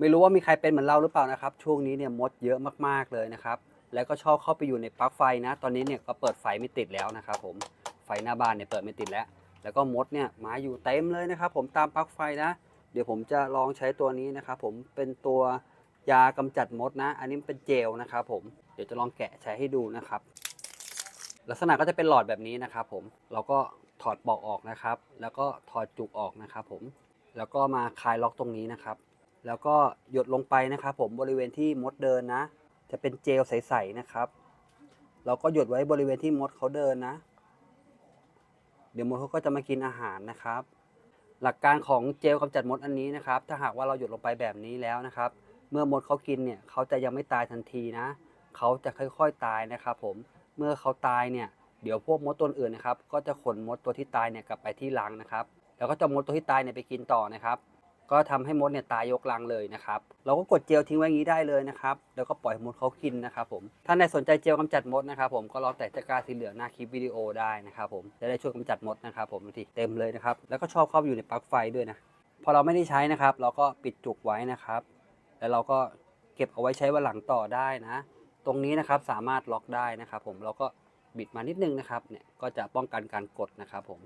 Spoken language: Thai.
ไม่รู้ว่ามีใครเป็นเหมือนเราหรือเปล่านะครับ ช่วงนี้เนี่ยมดเยอะมากๆเลยนะครับ แล้วก็ชอบเข้าไปอยู่ในปลั๊กไฟนะ ตอนนี้เนี่ยก็เปิดไฟไม่ติดแล้วนะครับผม ไฟหน้าบ้านเนี่ยเปิดไม่ติดแล้ว แล้วก็มดเนี่ยมาอยู่เต็มเลยนะครับ ผมตามปลั๊กไฟนะ เดี๋ยวผมจะลองใช้ตัวนี้นะครับผม เป็นตัวยากำจัดมดนะ อันนี้เป็นเจลนะครับผม เดี๋ยวจะลองแกะใช้ให้ดูนะครับ ลักษณะก็จะเป็นหลอดแบบนี้นะครับผม เราก็ถอดปลอกออกนะครับ แล้วก็ถอดจุกออกนะครับผม แล้วก็มาคลายล็อกตรงนี้นะครับ แล้วก็หยดลงไปนะครับผมบริเวณที่มดเดินนะ จะเป็นเจลใสๆนะครับ เราก็หยดไว้บริเวณที่มดเขาเดินนะ เดี๋ยวมดเขาก็จะมากินอาหารนะครับ หลักการของเจลกำจัดมดอันนี้นะครับ ถ้าหากว่าเราหยดลงไปแบบนี้แล้วนะครับ เมื่อมดเขากินเนี่ยเขาจะยังไม่ตายทันทีนะเขาจะค่อยๆตายนะครับผมเมื่อเขาตายเนี่ยเดี๋ยวพวกมดตัวอื่นนะครับ ก็จะขนมดตัวที่ตายเนี่ยกลับไปที่รังนะครับ แล้วก็จะมดตัวที่ตายเนี่ยไปกินต่อนะครับ ก็ทำให้มดเนี่ยตายยกรังเลยนะครับ เราก็กดเจลทิ้งไว้งนี้ได้เลยนะครับ แล้วก็ปล่อยมดเขากินนะครับผม ถ้าในสนใจเจลกำจัดมดนะครับผม ก็ลองแตะตะกร้าสีเหลืองหน้าคลิปวิดีโอได้นะครับผม จะได้ช่วยกำจัดมดนะครับผมทีเต็มเลยนะครับ แล้วก็ชอบเข้าไปอยู่ในปลั๊กไฟด้วยนะ พอเราไม่ได้ใช้นะครับ เราก็ปิดจุกไว้นะครับ แล้วเราก็เก็บเอาไว้ใช้วันหลังต่อได้นะ ตรงนี้นะครับสามารถล็อกได้นะครับผม เราก็บิดมานิดนึงนะครับ เนี่ย ก็จะป้องกันการกดนะครับผม